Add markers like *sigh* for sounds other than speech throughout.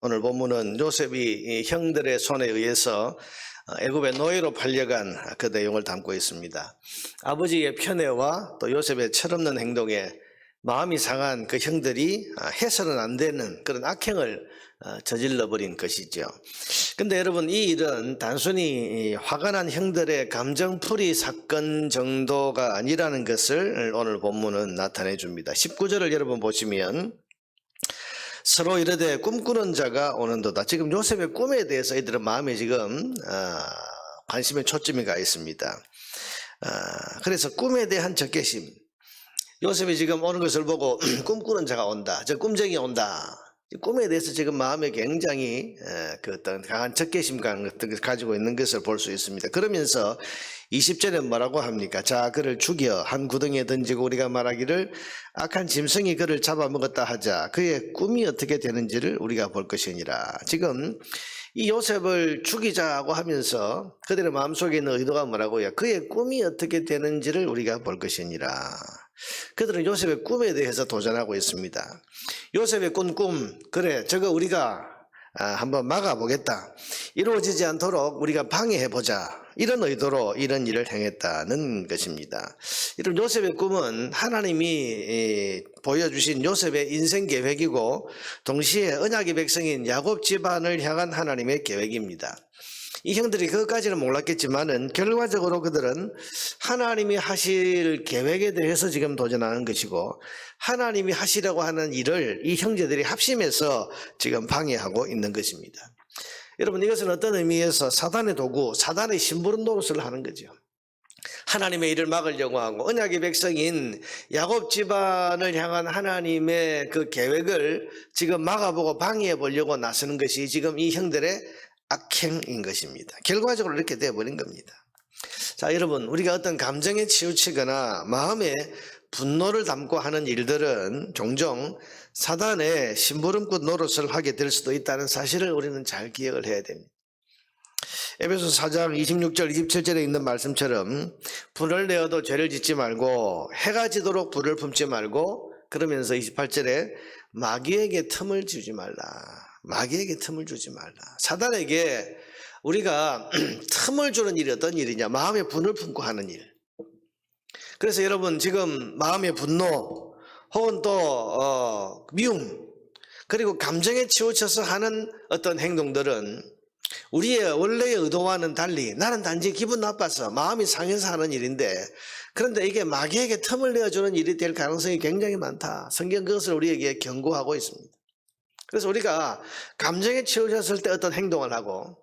오늘 본문은 요셉이 이 형들의 손에 의해서 어, 애굽의 노예로 팔려간 그 내용을 담고 있습니다. 아버지의 편애와 또 요셉의 철없는 행동에 마음이 상한 그 형들이 아, 해서는 안 되는 그런 악행을 어, 저질러 버린 것이죠. 근데 여러분 이 일은 단순히 이 화가 난 형들의 감정풀이 사건 정도가 아니라는 것을 오늘 본문은 나타내 줍니다. 19절을 여러분 보시면 서로 이르되 꿈꾸는 자가 오는도다. 지금 요셉의 꿈에 대해서 이들은 마음에 지금 어, 관심의 초점이 가 있습니다. 어, 그래서 꿈에 대한 적개심. 요셉이 지금 오는 것을 보고 *clears throat* 꿈꾸는 자가 온다. 저 꿈쟁이 온다. 이 꿈에 대해서 지금 마음에 굉장히 에, 그 어떤 강한 적개심 같은 것을 가지고 있는 것을 볼 수 있습니다. 그러면서 20절에 뭐라고 합니까? 자, 그를 죽여 한 구덩이에 던지고 우리가 말하기를 악한 짐승이 그를 잡아먹었다 하자. 그의 꿈이 어떻게 되는지를 우리가 볼 것이니라. 지금 이 요셉을 죽이자고 하면서 그들의 마음속에 있는 의도가 뭐라고요? 그의 꿈이 어떻게 되는지를 우리가 볼 것이니라. 그들은 요셉의 꿈에 대해서 도전하고 있습니다. 요셉의 꾼 꿈, 그래, 저거 우리가 아, 한번 막아보겠다. 이루어지지 않도록 우리가 방해해보자. 이런 의도로 이런 일을 행했다는 것입니다. 이런 요셉의 꿈은 하나님이 이, 보여주신 요셉의 인생 계획이고 동시에 언약의 백성인 야곱 집안을 향한 하나님의 계획입니다. 이 형들이 그것까지는 몰랐겠지만은 결과적으로 그들은 하나님이 하실 계획에 대해서 지금 도전하는 것이고 하나님이 하시려고 하는 일을 이 형제들이 합심해서 지금 방해하고 있는 것입니다. 여러분 이것은 어떤 의미에서 사단의 도구, 사단의 심부름 노릇을 하는 거죠. 하나님의 일을 막으려고 하고 언약의 백성인 야곱 집안을 향한 하나님의 그 계획을 지금 막아보고 방해해 보려고 나서는 것이 지금 이 형들의 악행인 것입니다. 결과적으로 이렇게 되어버린 겁니다. 자, 여러분, 우리가 어떤 감정에 치우치거나 마음에 분노를 담고 하는 일들은 종종 사단의 심부름꾼 노릇을 하게 될 수도 있다는 사실을 우리는 잘 기억을 해야 됩니다. 에베소 4장 26절 27절에 있는 말씀처럼 불을 내어도 죄를 짓지 말고 해가 지도록 불을 품지 말고 그러면서 28절에 마귀에게 틈을 주지 말라. 마귀에게 틈을 주지 말라. 사단에게 우리가 *clears throat* 틈을 주는 일이 어떤 일이냐? 마음의 분을 품고 하는 일. 그래서 여러분 지금 마음의 분노 혹은 또 어, 미움 그리고 감정에 치우쳐서 하는 어떤 행동들은 우리의 원래의 의도와는 달리 나는 단지 기분 나빠서 마음이 상해서 하는 일인데 그런데 이게 마귀에게 틈을 내어주는 일이 될 가능성이 굉장히 많다. 성경 그것을 우리에게 경고하고 있습니다. 그래서 우리가 감정에 치우쳤을 때 어떤 행동을 하고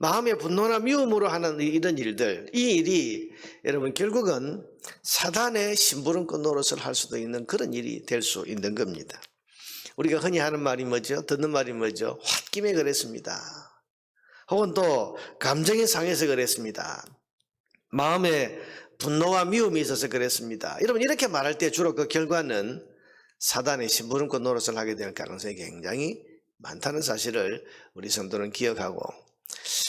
마음의 분노나 미움으로 하는 이런 일들, 이 일이 여러분 결국은 사단의 심부름꾼 노릇을 할 수도 있는 그런 일이 될 수 있는 겁니다. 우리가 흔히 하는 말이 뭐죠? 듣는 말이 뭐죠? 홧김에 그랬습니다. 혹은 또 감정이 상해서 그랬습니다. 마음에 분노와 미움이 있어서 그랬습니다. 여러분 이렇게 말할 때 주로 그 결과는 사단의 심부름꾼 노릇을 하게 될 가능성이 굉장히 많다는 사실을 우리 성도는 기억하고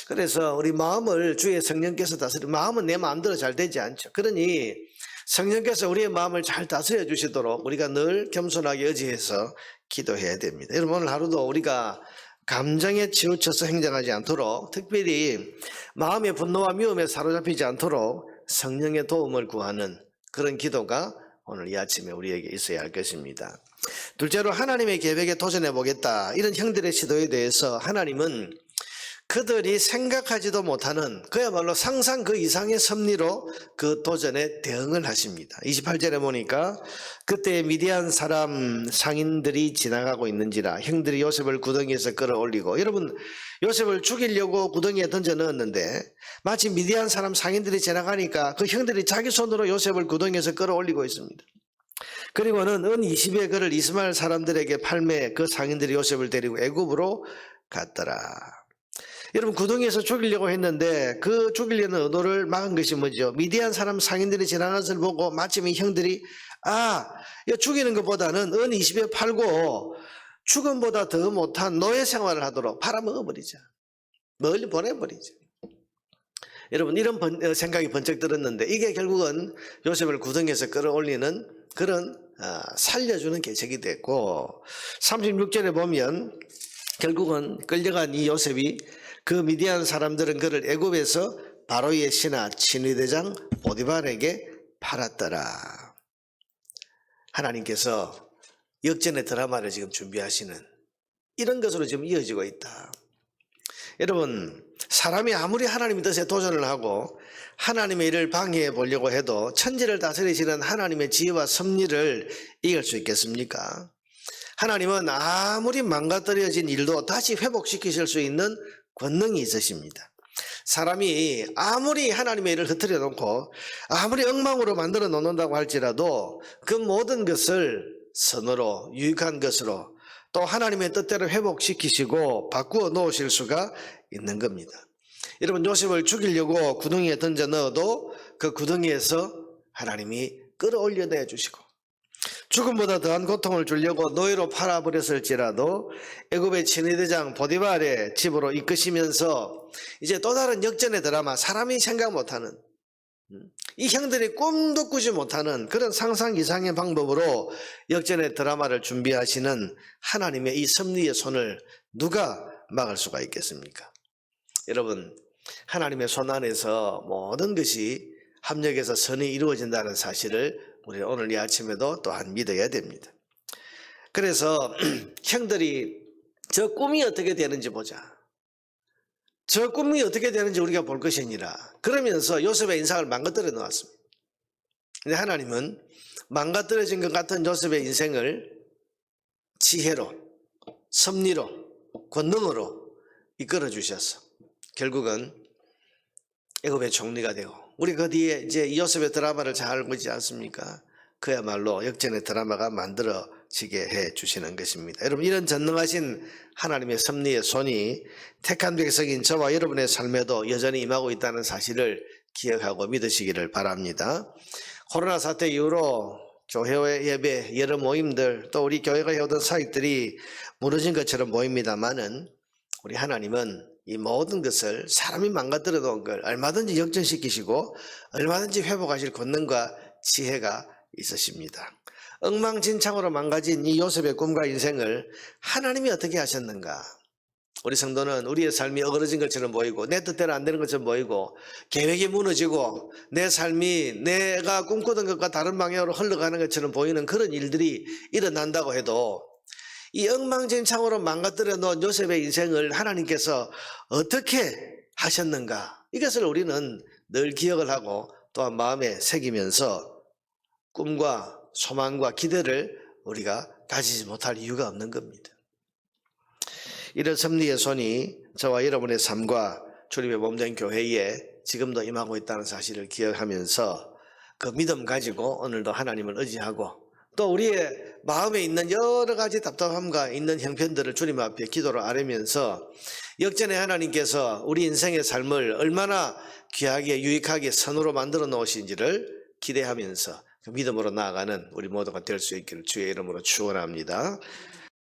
그래서 우리 마음을 주의 성령께서 다스리 마음은 내 마음대로 잘 되지 않죠. 그러니 성령께서 우리의 마음을 잘 다스려 주시도록 우리가 늘 겸손하게 의지해서 기도해야 됩니다. 여러분 오늘 하루도 우리가 감정에 치우쳐서 행동하지 않도록 특별히 마음의 분노와 미움에 사로잡히지 않도록 성령의 도움을 구하는 그런 기도가 오늘 이 아침에 우리에게 있어야 할 것입니다. 둘째로 하나님의 계획에 도전해 보겠다. 이런 형들의 시도에 대해서 하나님은 그들이 생각하지도 못하는 그야말로 상상 그 이상의 섭리로 그 도전에 대응을 하십니다. 28절에 보니까 그때 미디안 사람 상인들이 지나가고 있는지라 형들이 요셉을 구덩이에서 끌어올리고 여러분 요셉을 죽이려고 구덩이에 던져 넣었는데 마치 미디안 사람 상인들이 지나가니까 그 형들이 자기 손으로 요셉을 구덩이에서 끌어올리고 있습니다. 그리고는 은 20의 그를 이스마엘 사람들에게 팔매 그 상인들이 요셉을 데리고 애굽으로 갔더라. 여러분 구덩이에서 죽이려고 했는데 그 죽이려는 의도를 막은 것이 뭐죠? 미디안 사람 상인들이 지나가는 것을 보고 마침 이 형들이 아, 죽이는 것보다는 은 20에 팔고 죽음보다 더 못한 노예 생활을 하도록 팔아먹어버리자. 멀리 보내버리자. 여러분 이런 번- 어, 생각이 번쩍 들었는데 이게 결국은 요셉을 구덩이에서 끌어올리는 그런 아, 살려주는 계책이 됐고 36절에 보면 결국은 끌려간 이 요셉이 그 미디안 사람들은 그를 애굽에서 바로의 신하 친위대장 보디발에게 팔았더라. 하나님께서 역전의 드라마를 지금 준비하시는 이런 것으로 지금 이어지고 있다. 여러분, 사람이 아무리 하나님의 뜻에 도전을 하고 하나님의 일을 방해해 보려고 해도 천지를 다스리시는 하나님의 지혜와 섭리를 이길 수 있겠습니까? 하나님은 아무리 망가뜨려진 일도 다시 회복시키실 수 있는 권능이 있으십니다. 사람이 아무리 하나님의 일을 흐트려 놓고 아무리 엉망으로 만들어 놓는다고 할지라도 그 모든 것을 선으로 유익한 것으로 또 하나님의 뜻대로 회복시키시고 바꾸어 놓으실 수가 있는 겁니다. 여러분 요셉을 죽이려고 구덩이에 던져 넣어도 그 구덩이에서 하나님이 끌어올려 내 주시고 죽음보다 더한 고통을 주려고 노예로 팔아버렸을지라도 애굽의 친위대장 보디발의 집으로 이끄시면서 이제 또 다른 역전의 드라마 사람이 생각 못하는 음, 이 형들이 꿈도 꾸지 못하는 그런 상상 이상의 방법으로 역전의 드라마를 준비하시는 하나님의 이 섭리의 손을 누가 막을 수가 있겠습니까? 여러분 하나님의 손 안에서 모든 것이 합력해서 선이 이루어진다는 사실을 우리 오늘 이 아침에도 또한 믿어야 됩니다. 그래서 *clears throat* 형들이 저 꿈이 어떻게 되는지 보자. 저 꿈이 어떻게 되는지 우리가 볼 것이니라. 그러면서 요셉의 인상을 망가뜨려 놓았습니다. 근데 하나님은 망가뜨려진 것 같은 요셉의 인생을 지혜로, 섭리로, 권능으로 이끌어 주셔서 결국은 애굽의 총리가 되고 우리 그 뒤에 이제 요셉의 드라마를 잘 알고 있지 않습니까? 그야말로 역전의 드라마가 만들어지게 해 주시는 것입니다. 여러분 이런 전능하신 하나님의 섭리의 손이 택한 백성인 저와 여러분의 삶에도 여전히 임하고 있다는 사실을 기억하고 믿으시기를 바랍니다. 코로나 사태 이후로 교회 예배, 여러 모임들 또 우리 교회가 해오던 사역들이 무너진 것처럼 보입니다만은 우리 하나님은 이 모든 것을 사람이 망가뜨려 놓은 걸 얼마든지 역전시키시고 얼마든지 회복하실 권능과 지혜가 있으십니다. 엉망진창으로 망가진 이 요셉의 꿈과 인생을 하나님이 어떻게 하셨는가? 우리 성도는 우리의 삶이 어그러진 것처럼 보이고 내 뜻대로 안 되는 것처럼 보이고 계획이 무너지고 내 삶이 내가 꿈꾸던 것과 다른 방향으로 흘러가는 것처럼 보이는 그런 일들이 일어난다고 해도 이 엉망진창으로 망가뜨려 놓은 요셉의 인생을 하나님께서 어떻게 하셨는가 이것을 우리는 늘 기억을 하고 또한 마음에 새기면서 꿈과 소망과 기대를 우리가 가지지 못할 이유가 없는 겁니다. 이런 섭리의 손이 저와 여러분의 삶과 주님의 몸된 교회에 지금도 임하고 있다는 사실을 기억하면서 그 믿음 가지고 오늘도 하나님을 의지하고 또 우리의 마음에 있는 여러 가지 답답함과 있는 형편들을 주님 앞에 기도로 아뢰면서 역전의 하나님께서 우리 인생의 삶을 얼마나 귀하게 유익하게 선으로 만들어 놓으신지를 기대하면서 그 믿음으로 나아가는 우리 모두가 될 수 있기를 주의 이름으로 축원합니다.